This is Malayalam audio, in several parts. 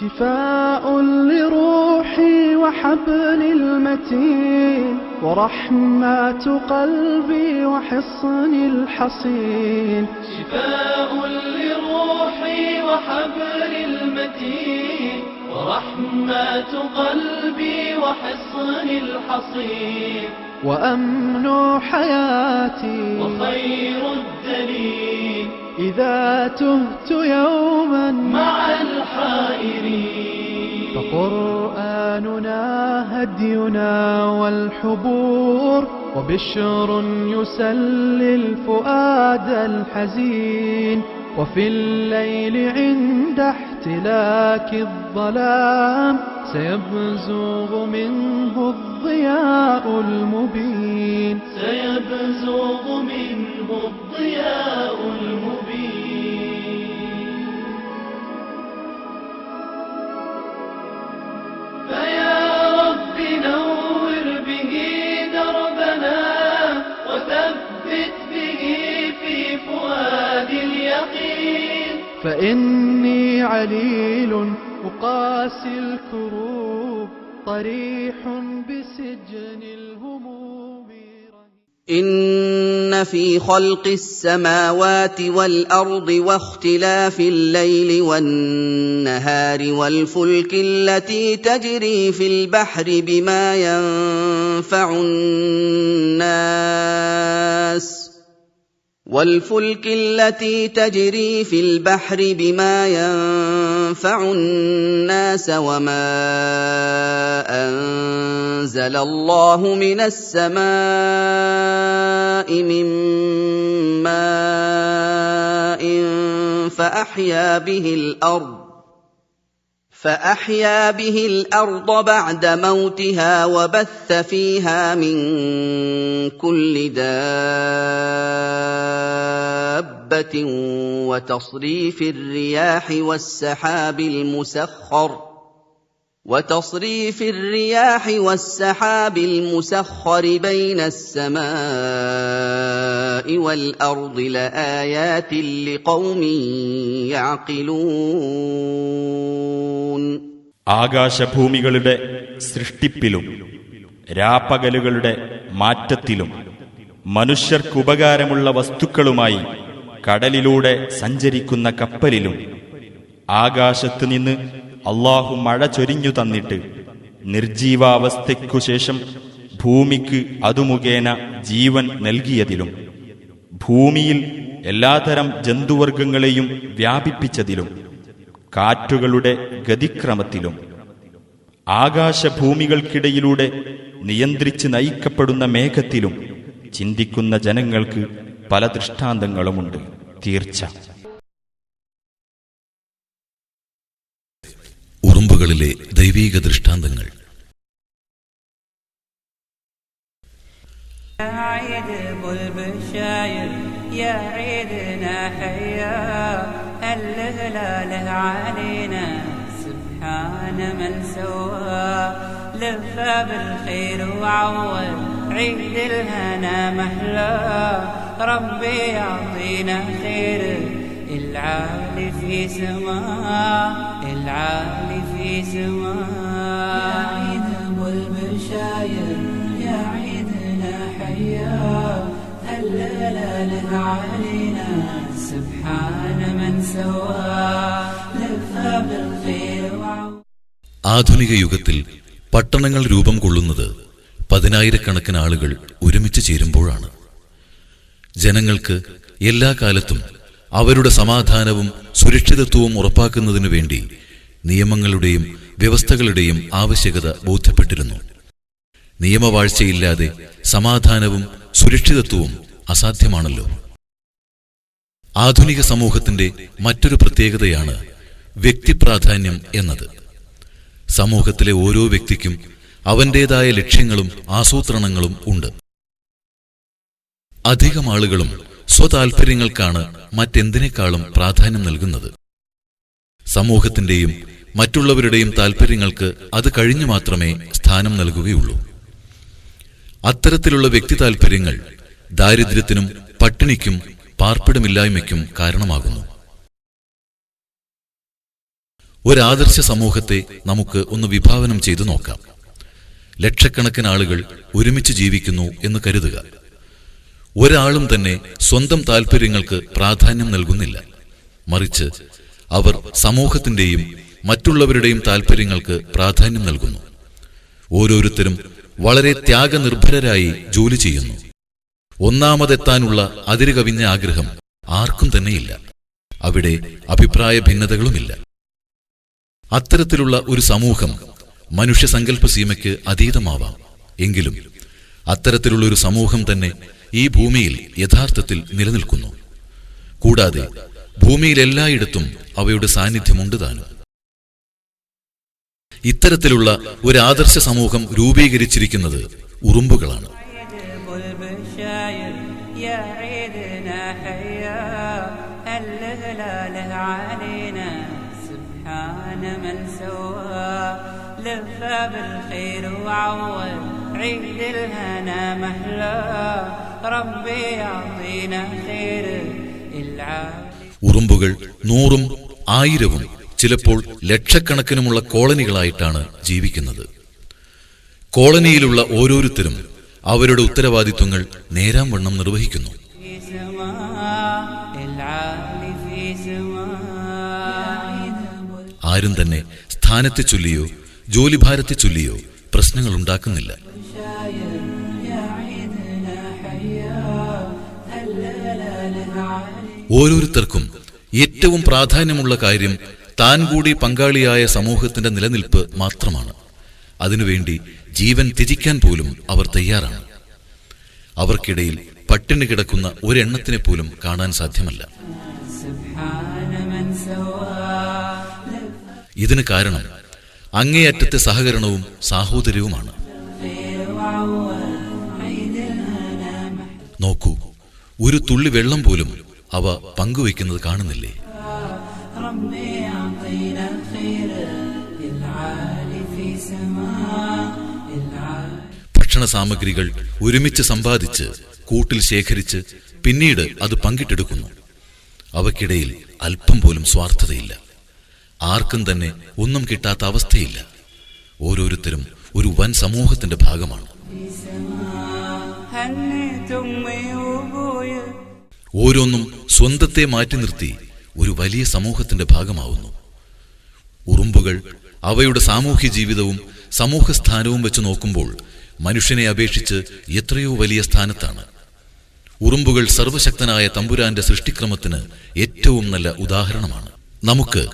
شفاء لروحي وحبل المتين ورحمة قلبي وحصن الحصين. شفاء لروحي وحبل المتين ورحمة قلبي وحصن الحصين. وأمن حياتي وخير الدليل إذا تهت يوما مع الحائرين. فقرآننا هدينا والحبور وبشر يسلي الفؤاد الحزين وفي الليل عند احتلاك الظلام سيبزغ منه الضياء المبين سيبزغ منه الضياء المبين. فيا رب نور به دربنا وثبت به في فؤاد اليقين. فإني عليل أقاسي الكروب طريح بسجن الهموم إن في خلق السماوات والأرض واختلاف الليل والنهار والفلك التي تجري في البحر بما ينفع الناس والفلك التي تجري في البحر بما ينفع الناس وما أنزل الله من السماء من ماء فأحيا به الأرض فأحيا به الأرض بعد موتها وبث فيها من كل دابة وتصريف الرياح والسحاب المسخر وتصريف الرياح والسحاب المسخر بين السماء والأرض لآيات لقوم يعقلون ആകാശഭൂമികളുടെ സൃഷ്ടിപ്പിലും രാപ്പകലുകളുടെ മാറ്റത്തിലും മനുഷ്യർക്കുപകാരമുള്ള വസ്തുക്കളുമായി കടലിലൂടെ സഞ്ചരിക്കുന്ന കപ്പലിലും ആകാശത്ത് നിന്ന് അള്ളാഹു മഴ ചൊരിഞ്ഞു തന്നിട്ട് നിർജീവാവസ്ഥയ്ക്കു ശേഷം ഭൂമിക്ക് അതുമുഖേന ജീവൻ നൽകിയതിലും ഭൂമിയിൽ എല്ലാതരം ജന്തുവർഗങ്ങളെയും വ്യാപിപ്പിച്ചതിലും കാറ്റുകളുടെ ഗതിക്രമത്തിലും ആകാശഭൂമികൾക്കിടയിലൂടെ നിയന്ത്രിച്ച് നയിക്കപ്പെടുന്ന മേഘത്തിലും ചിന്തിക്കുന്ന ജനങ്ങൾക്ക് പല ദൃഷ്ടാന്തങ്ങളുമുണ്ട്. തീർച്ച. سبحان من سوى لفى بالخير وعوض عيد الهنا محلى ربي يعطينا خير العالي في سماء العالي في سماء يا عيد ابو البشاير يا عيدنا حيا هلل علينا سبحان من سوى لفى بالخير وعوض ആധുനിക യുഗത്തിൽ പട്ടണങ്ങൾ രൂപം കൊള്ളുന്നത് പതിനായിരക്കണക്കിന് ആളുകൾ ഒരുമിച്ച് ചേരുമ്പോഴാണ് ജനങ്ങൾക്ക് എല്ലാ കാലത്തും അവരുടെ സമാധാനവും സുരക്ഷിതത്വവും ഉറപ്പാക്കുന്നതിനു വേണ്ടി നിയമങ്ങളുടെയും വ്യവസ്ഥകളുടെയും ആവശ്യകത ബോധ്യപ്പെട്ടിരുന്നു. നിയമവാഴ്ചയില്ലാതെ സമാധാനവും സുരക്ഷിതത്വവും അസാധ്യമാണല്ലോ. ആധുനിക സമൂഹത്തിന്റെ മറ്റൊരു പ്രത്യേകതയാണ് വ്യക്തിപ്രാധാന്യം എന്നത്. സമൂഹത്തിലെ ഓരോ വ്യക്തിക്കും അവന്റേതായ ലക്ഷ്യങ്ങളും ആസൂത്രണങ്ങളും ഉണ്ട്. അധികം ആളുകളും സ്വതാൽപര്യങ്ങൾക്കാണ് മറ്റെന്തിനേക്കാളും പ്രാധാന്യം നൽകുന്നത്. സമൂഹത്തിന്റെയും മറ്റുള്ളവരുടെയും താൽപ്പര്യങ്ങൾക്ക് അത് കഴിഞ്ഞു മാത്രമേ സ്ഥാനം നൽകുകയുള്ളൂ. അത്തരത്തിലുള്ള വ്യക്തി താൽപ്പര്യങ്ങൾ ദാരിദ്ര്യത്തിനും പട്ടിണിക്കും പാർപ്പിടമില്ലായ്മയ്ക്കും കാരണമാകുന്നു. ഒരാദർശ സമൂഹത്തെ നമുക്ക് ഒന്ന് വിഭാവനം ചെയ്തു നോക്കാം. ലക്ഷക്കണക്കിന് ആളുകൾ ഒരുമിച്ച് ജീവിക്കുന്നു എന്ന് കരുതുക. ഒരാളും തന്നെ സ്വന്തം താൽപ്പര്യങ്ങൾക്ക് പ്രാധാന്യം നൽകുന്നില്ല. മറിച്ച് അവർ സമൂഹത്തിന്റെയും മറ്റുള്ളവരുടെയും താൽപ്പര്യങ്ങൾക്ക് പ്രാധാന്യം നൽകുന്നു. ഓരോരുത്തരും വളരെ ത്യാഗനിർഭരരായി ജോലി ചെയ്യുന്നു. ഒന്നാമതെത്താനുള്ള അതിരുകവിഞ്ഞ ആഗ്രഹം ആർക്കും തന്നെയില്ല. അവിടെ അഭിപ്രായ ഭിന്നതകളുമില്ല. അത്തരത്തിലുള്ള ഒരു സമൂഹം മനുഷ്യസങ്കല്പ സീമയ്ക്ക് അതീതമാവാം. എങ്കിലും അത്തരത്തിലുള്ള ഒരു സമൂഹം തന്നെ ഈ ഭൂമിയിൽ യഥാർത്ഥത്തിൽ നിലനിൽക്കുന്നു. കൂടാതെ ഭൂമിയിൽ എല്ലായിടത്തും അവയുടെ സാന്നിധ്യമുണ്ട് താനും. ഇത്തരത്തിലുള്ള ഒരു ആദർശ സമൂഹം രൂപീകരിച്ചിരിക്കുന്നത് ഉറുമ്പുകളാണ്. ഉറുമ്പുകൾ നൂറും ആയിരവും ചിലപ്പോൾ ലക്ഷക്കണക്കിനുമുള്ള കോളനികളായിട്ടാണ് ജീവിക്കുന്നത്. കോളനിയിലുള്ള ഓരോരുത്തരും അവരുടെ ഉത്തരവാദിത്വങ്ങൾ നേരാം വണ്ണം നിർവഹിക്കുന്നു. ആരും തന്നെ സ്ഥാനത്തെ ചൊല്ലിയോ ജോലിഭാരത്തെ ചൊല്ലിയോ പ്രശ്നങ്ങൾ ഉണ്ടാക്കുന്നില്ല. ഓരോരുത്തർക്കും ഏറ്റവും പ്രാധാന്യമുള്ള കാര്യം താൻ കൂടി പങ്കാളിയായ സമൂഹത്തിന്റെ നിലനിൽപ്പ് മാത്രമാണ്. അതിനുവേണ്ടി ജീവൻ ത്യജിക്കാൻ പോലും അവർ തയ്യാറാണ്. അവർക്കിടയിൽ പട്ടിണി കിടക്കുന്ന ഒരെണ്ണത്തിനെ പോലും കാണാൻ സാധ്യമല്ല. ഇതിന് കാരണം അങ്ങേയറ്റത്തെ സഹകരണവും സാഹോദര്യവുമാണ്. നോക്കൂ ഒരു തുള്ളി വെള്ളം പോലും അവ പങ്കുവെക്കുന്നത് കാണുന്നില്ലേ? ഭക്ഷണ സാമഗ്രികൾ ഒരുമിച്ച് സമ്പാദിച്ച് കൂട്ടിൽ ശേഖരിച്ച് പിന്നീട് അത് പങ്കിട്ടെടുക്കുന്നു. അവക്കിടയിൽ അല്പം പോലും സ്വാർത്ഥതയില്ല. ആർക്കും തന്നെ ഒന്നും കിട്ടാത്ത അവസ്ഥയില്ല. ഓരോരുത്തരും ഒരു വൻ സമൂഹത്തിന്റെ ഭാഗമാണ്. ഓരോന്നും സ്വന്തത്തെ മാറ്റി നിർത്തി ഒരു വലിയ സമൂഹത്തിന്റെ ഭാഗമാവുന്നു. ഉറുമ്പുകൾ അവയുടെ സാമൂഹ്യ ജീവിതവും സമൂഹ സ്ഥാനവും വെച്ച് നോക്കുമ്പോൾ മനുഷ്യനെ അപേക്ഷിച്ച് എത്രയോ വലിയ സ്ഥാനത്താണ്. ഉറുമ്പുകൾ സർവശക്തനായ തമ്പുരാന്റെ സൃഷ്ടിക്രമത്തിന് ഏറ്റവും നല്ല ഉദാഹരണമാണ്. നമുക്ക്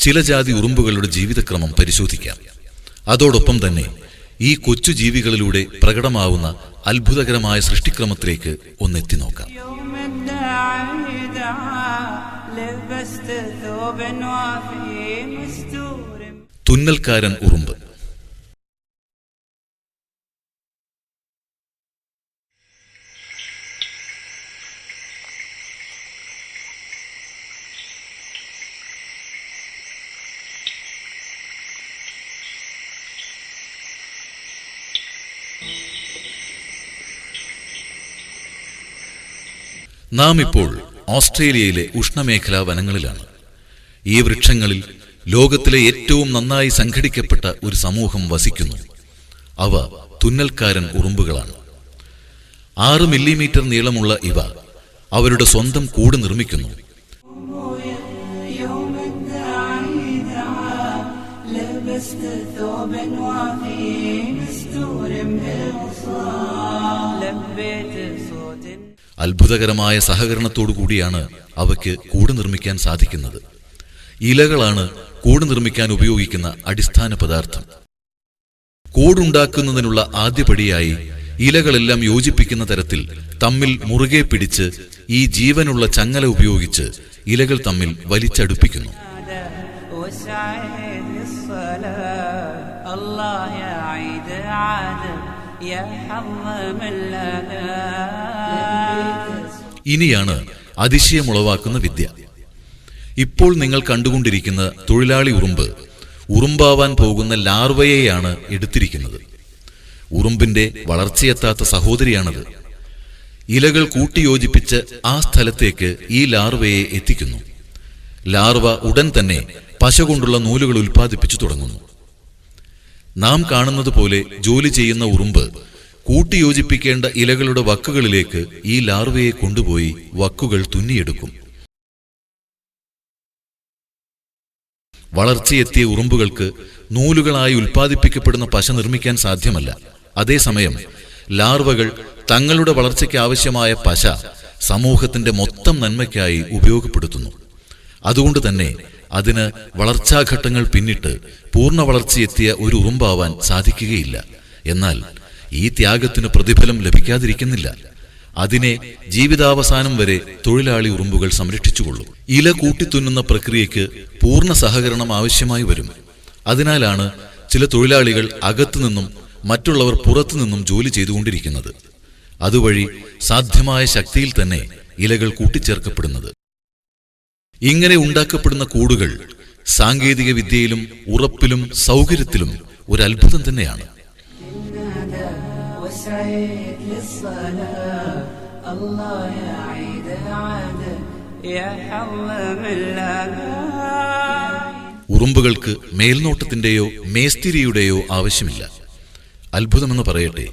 ചില ജാതി ഉറുമ്പുകളുടെ ജീവിതക്രമം പരിശോധിക്കാം. അതോടൊപ്പം തന്നെ ഈ കൊച്ചു ജീവികളിലൂടെ പ്രകടമാവുന്ന അത്ഭുതകരമായ സൃഷ്ടിക്രമത്തിലേക്ക് ഒന്നെത്തി നോക്കാം. തുന്നൽക്കാരൻ ഉറുമ്പ്. നാം ഇപ്പോൾ ഓസ്ട്രേലിയയിലെ ഉഷ്ണമേഖലാ വനങ്ങളിലാണ് ഈ വൃക്ഷങ്ങളിൽ ലോകത്തിലെ ഏറ്റവും നന്നായി സംഘടിക്കപ്പെട്ട ഒരു സമൂഹം വസിക്കുന്നു അവ തുന്നൽക്കാരൻ ഉറുമ്പുകളാണ് ആറ് മില്ലിമീറ്റർ നീളമുള്ള ഇവ അവരുടെ സ്വന്തം കൂട് നിർമ്മിക്കുന്നു يوم الداعي دعا لبست ثوب وافي مستور بالغصان لبيت صوت അത്ഭുതകരമായ സഹകരണത്തോടു കൂടിയാണ് അവയ്ക്ക് കൂട് നിർമ്മിക്കാൻ സാധിക്കുന്നത് ഇലകളാണ് കൂട് നിർമ്മിക്കാൻ ഉപയോഗിക്കുന്ന അടിസ്ഥാന പദാർത്ഥം കൂടുണ്ടാക്കുന്നതിനുള്ള ആദ്യപടിയായി ഇലകളെല്ലാം യോജിപ്പിക്കുന്ന തരത്തിൽ തമ്മിൽ മുറുകെ പിടിച്ച് ഈ ജീവനുള്ള ചങ്ങല ഉപയോഗിച്ച് ഇലകൾ തമ്മിൽ വലിച്ചടുപ്പിക്കുന്നു نادى وسعيد الصلاة الله يا عيد عاد ഇനിയാണ് അതിശയമുളവാക്കുന്ന വിദ്യ. ഇപ്പോൾ നിങ്ങൾ കണ്ടുകൊണ്ടിരിക്കുന്ന തൊഴിലാളി ഉറുമ്പ് ഉറുമ്പാവാൻ പോകുന്ന ലാർവയെയാണ് എടുത്തിരിക്കുന്നത്. ഉറുമ്പിന്റെ വളർച്ചയെത്താത്ത സഹോദരിയാണത്. ഇലകൾ കൂട്ടിയോജിപ്പിച്ച് ആ സ്ഥലത്തേക്ക് ഈ ലാർവയെ എത്തിക്കുന്നു. ലാർവ ഉടൻ തന്നെ പശ കൊണ്ടുള്ള നൂലുകൾ ഉൽപ്പാദിപ്പിച്ചു തുടങ്ങുന്നു. നാം കാണുന്നത് പോലെ ജോലി ചെയ്യുന്ന ഉറുമ്പ് കൂട്ടിയോജിപ്പിക്കേണ്ട ഇലകളുടെ വക്കുകളിലേക്ക് ഈ ലാർവയെ കൊണ്ടുപോയി വക്കുകൾ തുന്നിയെടുക്കും. വളർച്ചയെത്തിയ ഉറുമ്പുകൾക്ക് നൂലുകളായി ഉൽപ്പാദിപ്പിക്കപ്പെടുന്ന പശ നിർമ്മിക്കാൻ സാധ്യമല്ല. അതേസമയം ലാർവകൾ തങ്ങളുടെ വളർച്ചയ്ക്ക് ആവശ്യമായ പശ സമൂഹത്തിന്റെ മൊത്തം നന്മയ്ക്കായി ഉപയോഗപ്പെടുത്തുന്നു. അതുകൊണ്ട് തന്നെ അതിന് വളർച്ചാഘട്ടങ്ങൾ പിന്നിട്ട് പൂർണ വളർച്ചയെത്തിയ ഒരു ഉറുമ്പാവാൻ സാധിക്കുകയില്ല. എന്നാൽ ഈ ത്യാഗത്തിന് പ്രതിഫലം ലഭിക്കാതിരിക്കുന്നില്ല. അതിനെ ജീവിതാവസാനം വരെ തൊഴിലാളി ഉറുമ്പുകൾ സംരക്ഷിച്ചുകൊള്ളും. ഇല കൂട്ടിത്തുന്നുന്ന പ്രക്രിയയ്ക്ക് പൂർണ സഹകരണം ആവശ്യമായി വരും. അതിനാലാണ് ചില തൊഴിലാളികൾ അകത്തുനിന്നും മറ്റുള്ളവർ പുറത്തുനിന്നും ജോലി ചെയ്തുകൊണ്ടിരിക്കുന്നത്. അതുവഴി സാധ്യമായ ശക്തിയിൽ തന്നെ ഇലകൾ കൂട്ടിച്ചേർക്കപ്പെടുന്നത്. ഇങ്ങനെ ഉണ്ടാക്കപ്പെടുന്ന കൂടുകൾ സാങ്കേതിക വിദ്യയിലും ഉറപ്പിലും സൗകര്യത്തിലും ഒരു അത്ഭുതം തന്നെയാണ്. ഉറുമ്പുകൾക്ക് മേൽനോട്ടത്തിന്റെയോ മേസ്തിരിയുടെയോ ആവശ്യമില്ല. അത്ഭുതമെന്ന് പറയട്ടെ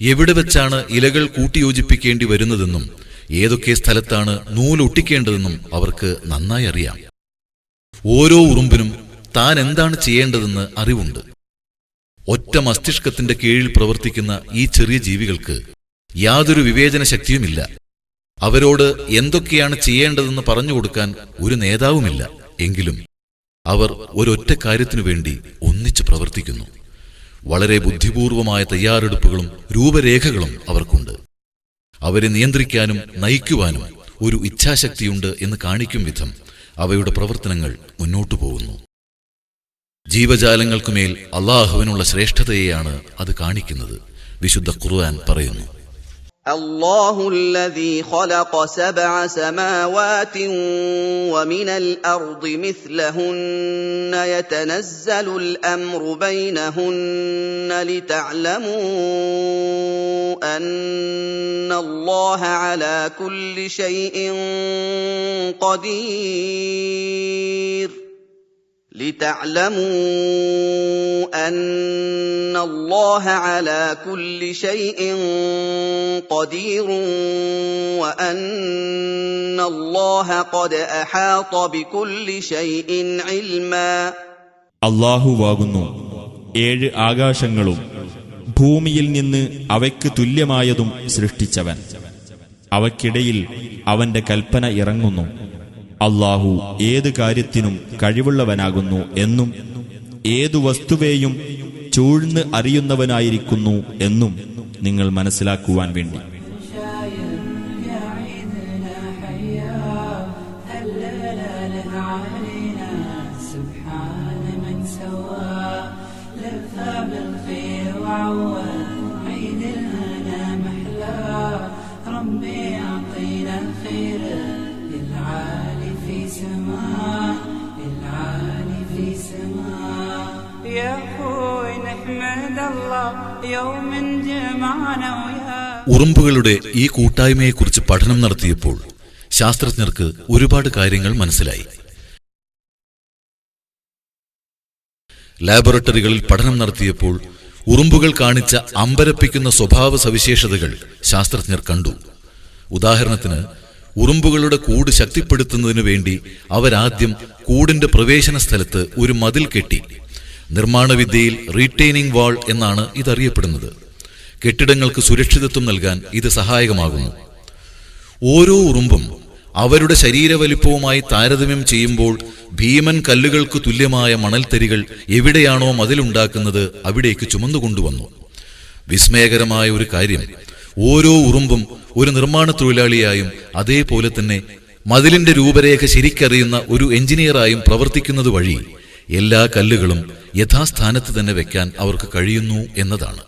എവിടെ വെച്ചാണ് ഇലകൾ കൂട്ടിയോജിപ്പിക്കേണ്ടി വരുന്നതെന്നും ഏതൊക്കെ സ്ഥലത്താണ് നൂലൊട്ടിക്കേണ്ടതെന്നും അവർക്ക് നന്നായി അറിയാം. ഓരോ ഉറുമ്പിനും താൻ എന്താണ് ചെയ്യേണ്ടതെന്ന് അറിവുണ്ട്. ഒറ്റ മസ്തിഷ്കത്തിന്റെ കീഴിൽ പ്രവർത്തിക്കുന്ന ഈ ചെറിയ ജീവികൾക്ക് യാതൊരു വിവേചന ശക്തിയുമില്ല അവരോട് എന്തൊക്കെയാണ് ചെയ്യേണ്ടതെന്ന് പറഞ്ഞു കൊടുക്കാൻ ഒരു നേതാവുമില്ല. എങ്കിലും അവർ ഒരൊറ്റ കാര്യത്തിനു വേണ്ടി ഒന്നിച്ചു പ്രവർത്തിക്കുന്നു. വളരെ ബുദ്ധിപൂർവമായ തയ്യാറെടുപ്പുകളും രൂപരേഖകളും അവർക്കുണ്ട്. അവരെ നിയന്ത്രിക്കാനും നയിക്കുവാനും ഒരു ഇച്ഛാശക്തിയുണ്ട് എന്ന് കാണിക്കും വിധം അവയുടെ പ്രവർത്തനങ്ങൾ മുന്നോട്ടു പോകുന്നു. ജീവജാലങ്ങൾക്കുമേൽ അള്ളാഹുവിനുള്ള ശ്രേഷ്ഠതയെയാണ് അത് കാണിക്കുന്നത്. വിശുദ്ധ ഖുർആൻ പറയുന്നു. الله الذي خلق سبع سماوات ومن الأرض مثلهن. يتنزل الأمر بينهن لتعلموا أن الله على كل شيء قدير. لتعلموا ان الله على كل شيء قدير وان الله قد احاط بكل شيء علما അള്ളാഹുവാകുന്നു ഏഴ് ആകാശങ്ങളും ഭൂമിയിൽ നിന്ന് അവയ്ക്ക് തുല്യമായതും സൃഷ്ടിച്ചവൻ അവയ്ക്കിടയിൽ അവന്റെ കൽപ്പന ഇറങ്ങുന്നു അള്ളാഹു ഏത് കാര്യത്തിനും കഴിവുള്ളവനാകുന്നു എന്നും ഏതു വസ്തുവേയും ചൂഴ്ന്ന് അറിയുന്നവനായിരിക്കുന്നു എന്നും നിങ്ങൾ മനസ്സിലാക്കുവാൻ വേണ്ടി. ഉറുമ്പുകളുടെ ഈ കൂട്ടായ്മയെക്കുറിച്ച് പഠനം നടത്തിയപ്പോൾ ശാസ്ത്രജ്ഞർക്ക് ഒരുപാട് കാര്യങ്ങൾ മനസ്സിലായി. ലാബറട്ടറികളിൽ പഠനം നടത്തിയപ്പോൾ ഉറുമ്പുകൾ കാണിച്ച അമ്പരപ്പിക്കുന്ന സ്വഭാവ സവിശേഷതകൾ ശാസ്ത്രജ്ഞർ കണ്ടു. ഉദാഹരണത്തിന് ഉറുമ്പുകളുടെ കൂട് ശക്തിപ്പെടുത്തുന്നതിനു വേണ്ടി അവരാദ്യം കൂടിന്റെ പ്രവേശന സ്ഥലത്ത് ഒരു മതിൽ കെട്ടി. നിർമ്മാണവിദ്യയിൽ റീറ്റെയിനിങ് വാൾ എന്നാണ് ഇതറിയപ്പെടുന്നത്. കെട്ടിടങ്ങൾക്ക് സുരക്ഷിതത്വം നൽകാൻ ഇത് സഹായകമാകുന്നു. ഓരോ ഉറുമ്പും അവരുടെ ശരീരവലിപ്പവുമായി താരതമ്യം ചെയ്യുമ്പോൾ ഭീമൻ കല്ലുകൾക്ക് തുല്യമായ മണൽത്തരികൾ എവിടെയാണോ മതിലുണ്ടാക്കുന്നത് അവിടേക്ക് ചുമന്നുകൊണ്ടുവന്നു. വിസ്മയകരമായ ഒരു കാര്യം ഓരോ ഉറുമ്പും ഒരു നിർമ്മാണ തൊഴിലാളിയായും അതേപോലെ തന്നെ മതിലിന്റെ രൂപരേഖ ശരിക്കറിയുന്ന ഒരു എഞ്ചിനീയറായും പ്രവർത്തിക്കുന്നത് വഴി എല്ലാ കല്ലുകളും യഥാസ്ഥാനത്ത് തന്നെ വെക്കാൻ അവർക്ക് കഴിയുന്നു എന്നതാണ്.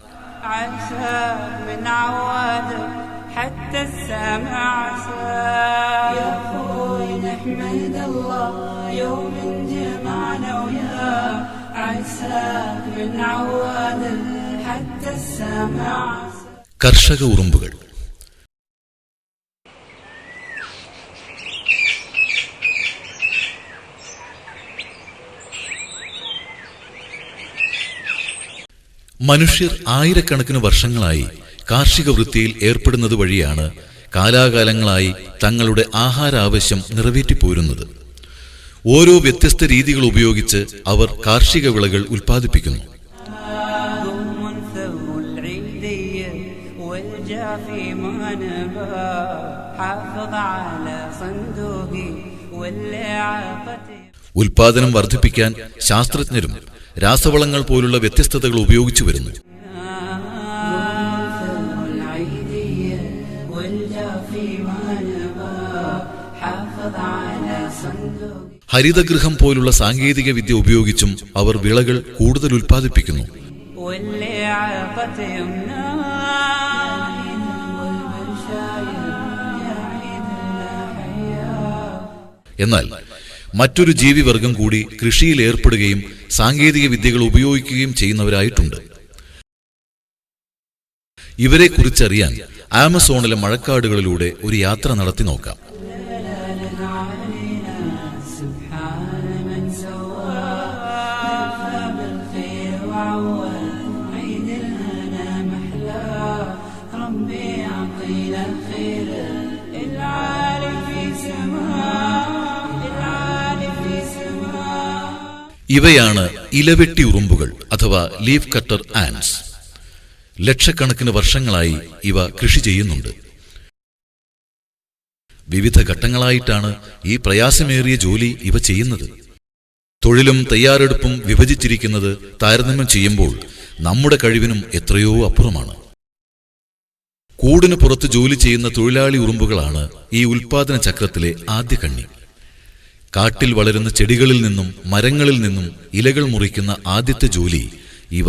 കർഷക ഉറുമ്പുകൾ. മനുഷ്യർ ആയിരക്കണക്കിന് വർഷങ്ങളായി കാർഷിക വൃത്തിയിൽ ഏർപ്പെടുന്നത് വഴിയാണ് കാലാകാലങ്ങളായി തങ്ങളുടെ ആഹാരാവശ്യം നിറവേറ്റിപ്പോരുന്നത്. ഓരോ വ്യത്യസ്ത രീതികൾ ഉപയോഗിച്ച് അവർ കാർഷിക വിളകൾ ഉൽപ്പാദിപ്പിക്കുന്നു. ഉൽപാദനം വർദ്ധിപ്പിക്കാൻ ശാസ്ത്രജ്ഞരും രാസവളങ്ങൾ പോലുള്ള വ്യത്യസ്തതകൾ ഉപയോഗിച്ചു വരുന്നു. ഹരിതഗൃഹം പോലുള്ള സാങ്കേതിക വിദ്യ ഉപയോഗിച്ചും അവർ വിളകൾ കൂടുതൽ ഉൽപ്പാദിപ്പിക്കുന്നു. എന്നാൽ മറ്റൊരു ജീവിവർഗം കൂടി കൃഷിയിൽ ഏർപ്പെടുകയും സാങ്കേതിക വിദ്യകൾ ഉപയോഗിക്കുകയും ചെയ്യുന്നവരായിട്ടുണ്ട്. ഇവരെ കുറിച്ചറിയാൻ ആമസോണിലെ മഴക്കാടുകളിലൂടെ ഒരു യാത്ര നടത്തി നോക്കാം. ഇവയാണ് ഇലവെട്ടി ഉറുമ്പുകൾ അഥവാ ലീഫ് കട്ടർ ആൻസ് ലക്ഷക്കണക്കിന് വർഷങ്ങളായി ഇവ കൃഷി ചെയ്യുന്നുണ്ട്. വിവിധ ഘട്ടങ്ങളായിട്ടാണ് ഈ പ്രയാസമേറിയ ജോലി ഇവ ചെയ്യുന്നത്. തൊഴിലും തയ്യാറെടുപ്പും വിഭജിച്ചിരിക്കുന്നത് താരതമ്യം ചെയ്യുമ്പോൾ നമ്മുടെ കഴിവിനും എത്രയോ അപ്പുറമാണ്. കൂടിന് പുറത്ത് ജോലി ചെയ്യുന്ന തൊഴിലാളി ഉറുമ്പുകളാണ് ഈ ഉൽപാദന ചക്രത്തിലെ ആദ്യ കണ്ണി. കാട്ടിൽ വളരുന്ന ചെടികളിൽ നിന്നും മരങ്ങളിൽ നിന്നും ഇലകൾ മുറിക്കുന്ന ആദ്യത്തെ ജോലി ഇവ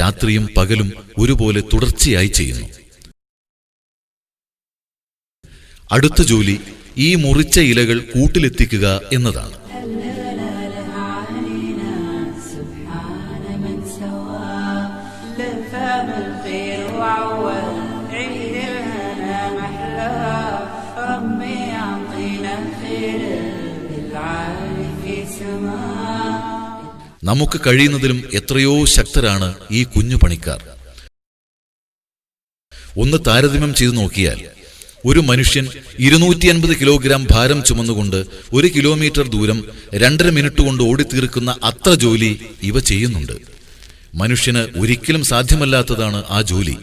രാത്രിയും പകലും ഒരുപോലെ തുടർച്ചയായി ചെയ്യുന്നു. അടുത്ത ജോലി ഈ മുറിച്ച ഇലകൾ കൂട്ടിലെത്തിക്കുക എന്നതാണ്. നമുക്ക് കഴിയുന്നതിലും എത്രയോ ശക്തരാണ് ഈ കുഞ്ഞു പണിക്കാർ. ഒന്ന് താരതമ്യം ചെയ്തു നോക്കിയാൽ ഒരു മനുഷ്യൻ ഇരുന്നൂറ്റി അൻപത് കിലോഗ്രാം ഭാരം ചുമന്നുകൊണ്ട് ഒരു കിലോമീറ്റർ ദൂരം രണ്ടര മിനിറ്റ് കൊണ്ട് ഓടിത്തീർക്കുന്ന അത്ര ജോലി ഇവ ചെയ്യുന്നുണ്ട്. മനുഷ്യന് ഒരിക്കലും സാധ്യമല്ലാത്തതാണ് ആ ജോലി.